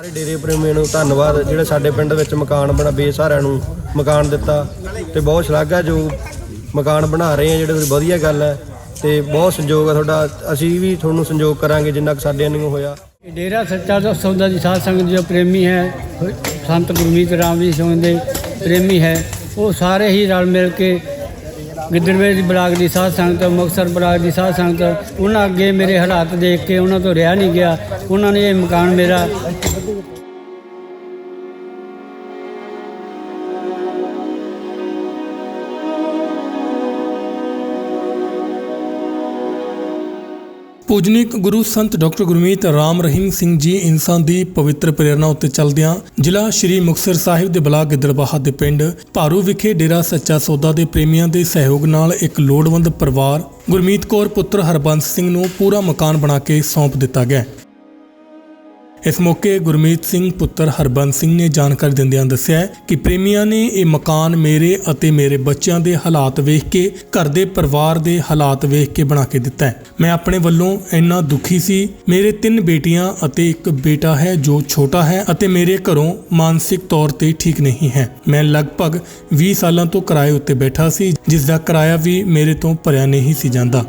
ਸਾਰੇ ਡੇਰੇ ਪ੍ਰੇਮੀਆਂ ਨੂੰ ਧੰਨਵਾਦ, ਜਿਹੜੇ ਸਾਡੇ ਪਿੰਡ ਵਿੱਚ ਮਕਾਨ ਬਣਾ ਬੇਸਹਾਰਿਆਂ ਨੂੰ ਮਕਾਨ ਦਿੱਤਾ ਤੇ ਬਹੁਤ ਸ਼ਲਾਘਾ ਜੋ ਮਕਾਨ ਬਣਾ ਰਹੇ ਆ, ਜਿਹੜੇ ਵਧੀਆ ਗੱਲ ਹੈ ਤੇ ਬਹੁਤ ਸੰਯੋਗ ਹੈ ਤੁਹਾਡਾ, ਅਸੀਂ ਵੀ ਤੁਹਾਨੂੰ ਸੰਯੋਗ ਕਰਾਂਗੇ ਜਿੰਨਾ ਕੁ ਸਾਡੇ ਨੂੰ ਹੋਇਆ। ਡੇਰਾ ਸੱਚਾ ਦਾ ਸੌਦਾ ਦੀ ਸਾਧ ਸੰਗਤ ਜੋ ਪ੍ਰੇਮੀ ਹੈ, ਸੰਤ ਗੁਰਮੀਤ ਰਾਮ ਜੀ ਸਿੰਘ ਦੇ ਪ੍ਰੇਮੀ ਹੈ, ਉਹ ਸਾਰੇ ਹੀ ਰਲ ਮਿਲ ਕੇ ਗਿੱਦੜਵੇ ਦੀ ਬਲਾਕ ਦੀ ਸਾਧ ਸੰਗਤ, ਮੁਕਤਸਰ ਬਲਾਕ ਦੀ ਸਾਧ ਸੰਗਤ, ਉਹਨਾਂ ਅੱਗੇ ਮੇਰੇ ਹਾਲਾਤ ਦੇਖ ਕੇ ਉਹਨਾਂ ਤੋਂ ਰਿਹਾ ਨਹੀਂ ਗਿਆ, ਉਹਨਾਂ ਨੇ ਇਹ ਮਕਾਨ ਮੇਰਾ ਪੂਜਨੀਕ ਗੁਰੂ ਸੰਤ ਡਾਕਟਰ ਗੁਰਮੀਤ ਰਾਮ ਰਹੀਮ ਸਿੰਘ ਜੀ ਇਨਸਾਨ ਦੀ ਪਵਿੱਤਰ ਪ੍ਰੇਰਣਾ ਉੱਤੇ ਚੱਲਦਿਆਂ ਜ਼ਿਲ੍ਹਾ ਸ਼੍ਰੀ ਮੁਕਤਸਰ ਸਾਹਿਬ ਦੇ ਬਲਾਕ ਗਿੱਦੜਬਾਹਾ ਦੇ ਪਿੰਡ ਭਾਰੂ ਵਿਖੇ ਡੇਰਾ ਸੱਚਾ ਸੌਦਾ ਦੇ ਪ੍ਰੇਮੀਆਂ ਦੇ ਸਹਿਯੋਗ ਨਾਲ ਇੱਕ ਲੋੜਵੰਦ ਪਰਿਵਾਰ ਗੁਰਮੀਤ ਕੌਰ ਪੁੱਤਰ ਹਰਬੰਸ ਸਿੰਘ ਨੂੰ ਪੂਰਾ ਮਕਾਨ ਬਣਾ ਕੇ ਸੌਂਪ ਦਿੱਤਾ ਗਿਆ। ਇਸ ਮੌਕੇ ਗੁਰਮੀਤ ਸਿੰਘ ਪੁੱਤਰ ਹਰਬੰਸ ਸਿੰਘ ਨੇ ਜਾਣਕਾਰੀ ਦਿੰਦਿਆਂ ਦੱਸਿਆ ਕਿ ਪ੍ਰੇਮੀਆਂ ਨੇ ਇਹ ਮਕਾਨ ਮੇਰੇ ਅਤੇ ਮੇਰੇ ਬੱਚਿਆਂ ਦੇ ਹਾਲਾਤ ਵੇਖ ਕੇ, ਘਰ ਦੇ ਪਰਿਵਾਰ ਦੇ ਹਾਲਾਤ ਵੇਖ ਕੇ ਬਣਾ ਕੇ ਦਿੱਤਾ ਹੈ। ਮੈਂ ਆਪਣੇ ਵੱਲੋਂ ਇੰਨਾ ਦੁਖੀ ਸੀ, ਮੇਰੇ ਤਿੰਨ ਬੇਟੀਆਂ ਅਤੇ ਇੱਕ ਬੇਟਾ ਹੈ ਜੋ ਛੋਟਾ ਹੈ ਅਤੇ ਮੇਰੇ ਘਰੋਂ ਮਾਨਸਿਕ ਤੌਰ ਤੇ ਠੀਕ ਨਹੀਂ ਹੈ। ਮੈਂ ਲਗਭਗ 20 ਸਾਲਾਂ ਤੋਂ ਕਿਰਾਏ ਉੱਤੇ ਬੈਠਾ ਸੀ ਜਿਸ ਦਾ ਕਿਰਾਇਆ ਵੀ ਮੇਰੇ ਤੋਂ ਭਰਿਆ ਨਹੀਂ ਸੀ ਜਾਂਦਾ।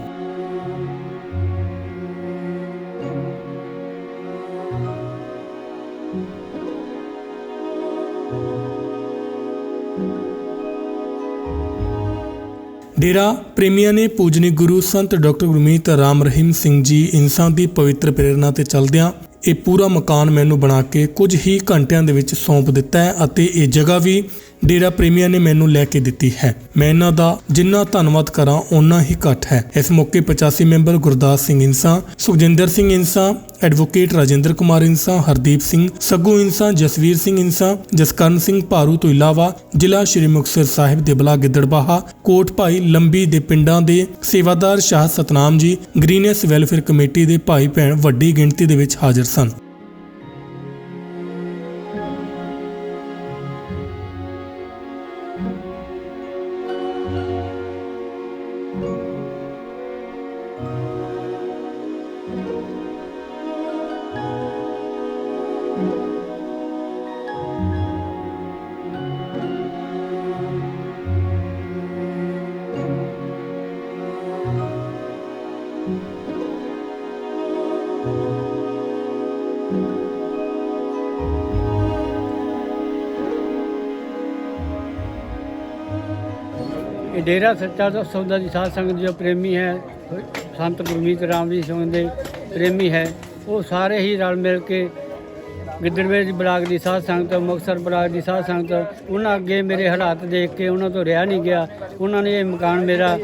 ਡੇਰਾ ਪ੍ਰੇਮੀਆਂ ਨੇ ਪੂਜਨੀ ਗੁਰੂ ਸੰਤ ਡਾਕਟਰ ਗੁਰਮੀਤ ਰਾਮ ਰਹੀਮ ਸਿੰਘ ਜੀ ਇਨਸਾਨ ਦੀ ਪਵਿੱਤਰ ਪ੍ਰੇਰਣਾ ਤੇ ਚੱਲਦਿਆਂ ਇਹ ਪੂਰਾ ਮਕਾਨ ਮੈਨੂੰ ਬਣਾ ਕੇ ਕੁਝ ਹੀ ਘੰਟਿਆਂ ਦੇ ਵਿੱਚ ਸੌਂਪ ਦਿੱਤਾ ਹੈ ਅਤੇ ਇਹ ਜਗ੍ਹਾ ਵੀ ਡੇਰਾ ਪ੍ਰੇਮੀਆਂ ਨੇ ਮੈਨੂੰ ਲੈ ਕੇ ਦਿੱਤੀ ਹੈ। ਮੈਂ ਇਹਨਾਂ ਦਾ ਜਿੰਨਾ ਧੰਨਵਾਦ ਕਰਾਂ, ਓਨਾ ਹੀ ਘੱਟ ਹੈ। ਇਸ ਮੌਕੇ 85 ਮੈਂਬਰ ਗੁਰਦਾਸ ਸਿੰਘ ਇਨਸਾ, ਸੁਖਜਿੰਦਰ ਸਿੰਘ ਇਨਸਾ, ਐਡਵੋਕੇਟ ਰਾਜਿੰਦਰ ਕੁਮਾਰ ਇੰਸਾ ਹਰਦੀਪ ਸਿੰਘ, ਸੱਗੂ ਇਨਸਾ, ਜਸਵੀਰ ਸਿੰਘ ਇਨਸਾ, ਜਸਕਰਨ ਸਿੰਘ ਭਾਰੂ ਤੋਂ ਇਲਾਵਾ ਜ਼ਿਲ੍ਹਾ ਸ਼੍ਰੀ ਮੁਕਤਸਰ ਸਾਹਿਬ ਦੇ ਬਲਾ ਗਿੱਦੜਬਾਹਾ ਕੋਟ ਭਾਈ ਲੰਬੀ ਦੇ ਪਿੰਡਾਂ ਦੇ ਸੇਵਾਦਾਰ ਸ਼ਾਹ ਸਤਨਾਮ ਜੀ, ਗ੍ਰੀਨੈਸ ਵੈਲਫੇਅਰ ਕਮੇਟੀ ਦੇ ਭਾਈ ਭੈਣ ਵੱਡੀ ਗਿਣਤੀ ਦੇ ਵਿੱਚ ਹਾਜ਼ਰ ਸਨ। ਇਹ ਡੇਰਾ ਸੱਚਾ ਦਾ ਸੌਦਾ ਦੀ ਸਾਧ ਸੰਗਤ ਜੋ ਪ੍ਰੇਮੀ ਹੈ, ਸੰਤ ਗੁਰਮੀਤ ਰਾਮ ਜੀ ਸਿੰਘ ਦੇ ਪ੍ਰੇਮੀ ਹੈ, ਉਹ ਸਾਰੇ ਹੀ ਰਲ ਮਿਲ ਕੇ ਗਿੱਦੜਵੇ ਦੀ ਬਲਾਕ ਦੀ ਸਾਧ ਸੰਗਤ, ਮੁਕਤਸਰ ਬਲਾਕ ਦੀ ਸਾਧ ਸੰਗਤ, ਉਹਨਾਂ ਅੱਗੇ ਮੇਰੇ ਹਾਲਾਤ ਦੇਖ ਕੇ ਉਹਨਾਂ ਤੋਂ ਰਿਹਾ ਨਹੀਂ ਗਿਆ। ਉਹਨਾਂ ਨੇ ਇਹ ਮਕਾਨ ਮੇਰਾ,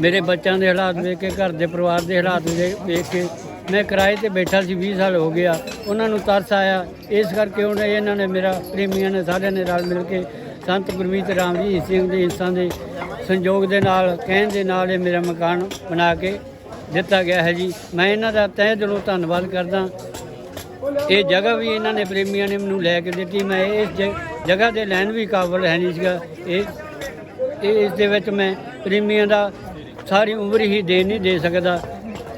ਮੇਰੇ ਬੱਚਿਆਂ ਦੇ ਹਾਲਾਤ ਵੇਖ ਕੇ, ਘਰ ਦੇ ਪਰਿਵਾਰ ਦੇ ਹਾਲਾਤ ਵੇ- ਵੇਖ ਕੇ ਮੈਂ ਕਿਰਾਏ ਤੇ ਬੈਠਾ ਸੀ 20 ਸਾਲ ਹੋ ਗਿਆ। ਉਹਨਾਂ ਨੂੰ ਤਰਸ ਆਇਆ। ਇਸ ਕਰਕੇ ਉਹਨੇ, ਇਹਨਾਂ ਨੇ ਮੇਰਾ, ਪ੍ਰੇਮੀਆਂ ਨੇ ਸਾਰਿਆਂ ਨੇ ਰਲ ਮਿਲ ਕੇ ਸੰਤ ਗੁਰਮੀਤ ਰਾਮ ਜੀ ਸਿੰਘ ਦੇ ਇੰਸਾਂ ਦੇ ਸੰਯੋਗ ਦੇ ਨਾਲ, ਕਹਿਣ ਦੇ ਨਾਲ ਇਹ ਮੇਰਾ ਮਕਾਨ ਬਣਾ ਕੇ ਦਿੱਤਾ ਗਿਆ ਹੈ ਜੀ। ਮੈਂ ਇਹਨਾਂ ਦਾ ਤਹਿ ਦਿਲੋਂ ਧੰਨਵਾਦ ਕਰਦਾ। ਇਹ ਜਗ੍ਹਾ ਵੀ ਇਹਨਾਂ ਨੇ, ਪ੍ਰੇਮੀਆਂ ਨੇ ਮੈਨੂੰ ਲੈ ਕੇ ਦਿੱਤੀ। ਮੈਂ ਇਸ ਜਗ੍ਹਾ ਦੇ ਲੈਣ ਵੀ ਕਾਬਲ ਹੈ ਨਹੀਂ ਸੀਗਾ। ਇਹ ਇਸ ਦੇ ਵਿੱਚ ਮੈਂ ਪ੍ਰੇਮੀਆਂ ਦਾ ਸਾਰੀ ਉਮਰ ਹੀ ਦੇ ਨਹੀਂ ਦੇ ਸਕਦਾ।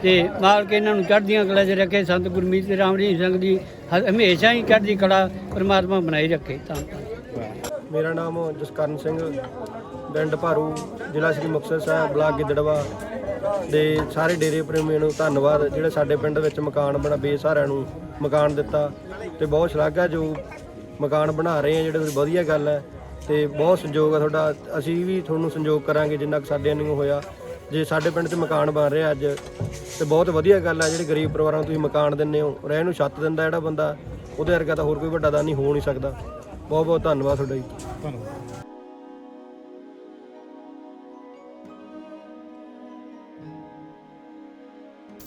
ਤੇ ਮਾਲਕ ਇਹਨਾਂ ਨੂੰ ਚੜ੍ਹਦੀਆਂ ਕਲਾ 'ਚ ਰੱਖੇ, ਸੰਤ ਗੁਰਮੀਤ ਰਾਮ ਜੀ ਸਿੰਘ ਦੀ ਹ- ਹਮੇਸ਼ਾ ਹੀ ਚੜ੍ਹਦੀ ਕਲਾ ਪਰਮਾਤਮਾ ਬਣਾਈ ਰੱਖੇ, ਤਾਂ ਮੇਰਾ ਨਾਮ ਜਸਕਰਨ ਸਿੰਘ, ਪਿੰਡ ਭਾਰੂ, ਜ਼ਿਲ੍ਹਾ ਸ਼੍ਰੀ ਮੁਕਤਸਰ ਸਾਹਿਬ, ਬਲਾਕ ਗਿੱਦੜਵਾ ਦੇ ਸਾਰੇ ਡੇਰੇ ਪ੍ਰੇਮੀਆਂ ਨੂੰ ਧੰਨਵਾਦ, ਜਿਹੜੇ ਸਾਡੇ ਪਿੰਡ ਵਿੱਚ ਮਕਾਨ ਬਣਾ, ਬੇਸਹਾਰਿਆਂ ਨੂੰ ਮਕਾਨ ਦਿੱਤਾ ਤੇ ਬਹੁਤ ਸ਼ਲਾਘਾ ਜੋ ਮਕਾਨ ਬਣਾ ਰਹੇ ਆ, ਜਿਹੜੇ ਵਧੀਆ ਗੱਲ ਹੈ ਤੇ ਬਹੁਤ ਸੰਯੋਗ ਹੈ ਤੁਹਾਡਾ, ਅਸੀਂ ਵੀ ਤੁਹਾਨੂੰ ਸੰਯੋਗ ਕਰਾਂਗੇ ਜਿੰਨਾ ਕੁ ਸਾਡੇ ਨੂੰ ਹੋਇਆ। ਜੇ ਸਾਡੇ ਪਿੰਡ 'ਚ ਮਕਾਨ ਬਣ ਰਿਹਾ ਅੱਜ, ਤੇ ਬਹੁਤ ਵਧੀਆ ਗੱਲ ਆ, ਜਿਹੜੇ ਗਰੀਬ ਪਰਿਵਾਰਾਂ ਨੂੰ ਤੁਸੀਂ ਮਕਾਨ ਦਿੰਦੇ ਹੋ, ਰਹਿਣ ਨੂੰ ਛੱਤ ਦਿੰਦਾ ਜਿਹੜਾ ਬੰਦਾ, ਉਹਦੇ ਵਰਗਾ ਤਾਂ ਹੋਰ ਕੋਈ ਵੱਡਾ ਦਾਨੀ ਹੋ ਨਹੀਂ ਸਕਦਾ। ਬਹੁਤ ਬਹੁਤ ਧੰਨਵਾਦ ਤੁਹਾਡਾ ਜੀ। ਧੰਨਵਾਦ।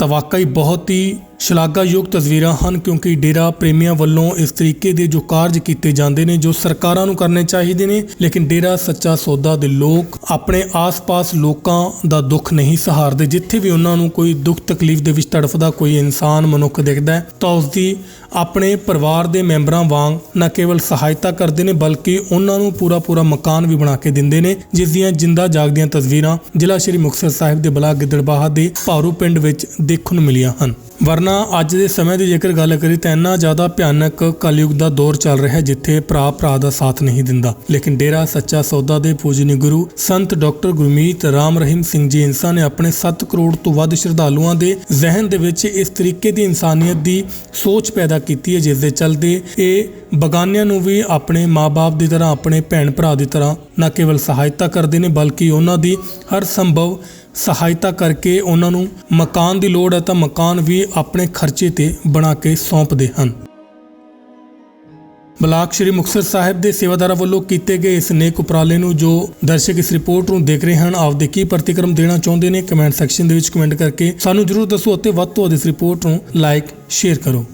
ਤਾਂ ਵਾਕਈ ਬਹੁਤ ਹੀ ਸ਼ਲਾਘਾਯੋਗ ਤਸਵੀਰਾਂ ਹਨ, ਕਿਉਂਕਿ ਡੇਰਾ ਪ੍ਰੇਮੀਆਂ ਵੱਲੋਂ ਇਸ ਤਰੀਕੇ ਦੇ ਜੋ ਕਾਰਜ ਕੀਤੇ ਜਾਂਦੇ ਨੇ, ਜੋ ਸਰਕਾਰਾਂ ਨੂੰ ਕਰਨੇ ਚਾਹੀਦੇ ਨੇ, ਲੇਕਿਨ ਡੇਰਾ ਸੱਚਾ ਸੌਦਾ ਦੇ ਲੋਕ ਆਪਣੇ ਆਸ-ਪਾਸ ਲੋਕਾਂ ਦਾ ਦੁੱਖ ਨਹੀਂ ਸਹਾਰਦੇ। ਜਿੱਥੇ ਵੀ ਉਹਨਾਂ ਨੂੰ ਕੋਈ ਦੁੱਖ ਤਕਲੀਫ ਦੇ ਵਿੱਚ ਤੜਫਦਾ, ਕੋਈ ਇਨਸਾਨ ਮਨੁੱਖ ਦਿਖਦਾ ਤਾਂ ਉਸ ਦੀ ਆਪਣੇ ਪਰਿਵਾਰ ਦੇ ਮੈਂਬਰਾਂ ਵਾਂਗ ਨਾ ਕੇਵਲ ਸਹਾਇਤਾ ਕਰਦੇ ਨੇ, ਬਲਕਿ ਉਹਨਾਂ ਨੂੰ ਪੂਰਾ ਪੂਰਾ ਮਕਾਨ ਵੀ ਬਣਾ ਕੇ ਦਿੰਦੇ ਨੇ। ਜਿਸ ਦੀਆਂ ਜਿੰਦਾ ਜਾਗਦੀਆਂ ਤਸਵੀਰਾਂ ਜ਼ਿਲ੍ਹਾ ਸ਼੍ਰੀ ਮੁਕਤਸਰ ਸਾਹਿਬ ਦੇ ਬਲਾਕ ਗਿੱਦੜਬਾਹਾ ਦੇ ਭਾਰੂ ਪਿੰਡ ਵਿੱਚ ਦੇਖਣ ਨੂੰ ਮਿਲੀਆਂ ਹਨ। ਵਰਨਾ ਅੱਜ ਦੇ ਸਮੇਂ ਦੀ ਜੇਕਰ ਗੱਲ ਕਰੀ ਤਾਂ ਇੰਨਾ ਜ਼ਿਆਦਾ ਭਿਆਨਕ ਕਲਯੁਗ ਦਾ ਦੌਰ ਚੱਲ ਰਿਹਾ ਹੈ ਜਿੱਥੇ ਭਰਾ ਭਰਾ ਦਾ ਸਾਥ ਨਹੀਂ ਦਿੰਦਾ। ਲੇਕਿਨ ਡੇਰਾ ਸੱਚਾ ਸੌਦਾ ਦੇ ਪੂਜਨੀ ਗੁਰੂ ਸੰਤ ਡਾਕਟਰ ਗੁਰਮੀਤ ਰਾਮ ਰਹੀਮ ਸਿੰਘ ਜੀ ਇੰਸਾਂ ਨੇ ਆਪਣੇ 7 ਕਰੋੜ ਤੋਂ ਵੱਧ ਸ਼ਰਧਾਲੂਆਂ ਦੇ ਜ਼ਿਹਨ ਦੇ ਵਿੱਚ ਇਸ ਤਰੀਕੇ ਦੀ ਇਨਸਾਨੀਅਤ ਦੀ ਸੋਚ ਪੈਦਾ ਕੀਤੀ ਹੈ, ਜਿਸ ਦੇ ਚਲਦੇ ਇਹ ਬਗਾਨਿਆਂ ਨੂੰ ਵੀ ਆਪਣੇ ਮਾਪੇ ਦੀ ਤਰ੍ਹਾਂ, ਆਪਣੇ ਭੈਣ ਭਰਾ ਦੀ ਤਰ੍ਹਾਂ ਨਾ ਕੇਵਲ ਸਹਾਇਤਾ ਕਰਦੇ ਨੇ, ਬਲਕਿ ਉਹਨਾਂ ਦੀ ਹਰ ਸੰਭਵ ਸਹਾਇਤਾ ਕਰਕੇ ਉਹਨਾਂ ਨੂੰ ਮਕਾਨ ਦੀ ਲੋੜ ਹੈ ਤਾਂ ਮਕਾਨ ਵੀ ਆਪਣੇ ਖਰਚੇ ਤੇ ਬਣਾ ਕੇ ਸੌਂਪਦੇ ਹਨ। ਬਲਾਕ ਸ਼੍ਰੀ ਮੁਕਤਸਰ ਸਾਹਿਬ ਦੇ ਸੇਵਾਦਾਰਾਂ ਵੱਲੋਂ ਕੀਤੇ ਗਏ ਇਸ ਨੇਕ ਉਪਰਾਲੇ ਨੂੰ ਜੋ ਦਰਸ਼ਕ ਇਸ ਰਿਪੋਰਟ ਨੂੰ ਦੇਖ ਰਹੇ ਹਨ, ਆਪਦੇ ਕੀ ਪ੍ਰਤੀਕਰਮ ਦੇਣਾ ਚਾਹੁੰਦੇ ਨੇ, ਕਮੈਂਟ ਸੈਕਸ਼ਨ ਦੇ ਵਿੱਚ ਕਮੈਂਟ ਕਰਕੇ ਸਾਨੂੰ ਜਰੂਰ ਦੱਸੋ ਅਤੇ ਵੱਧ ਤੋਂ ਵੱਧ ਇਸ ਰਿਪੋਰਟ ਨੂੰ ਲਾਈਕ, ਸ਼ੇਅਰ ਕਰੋ।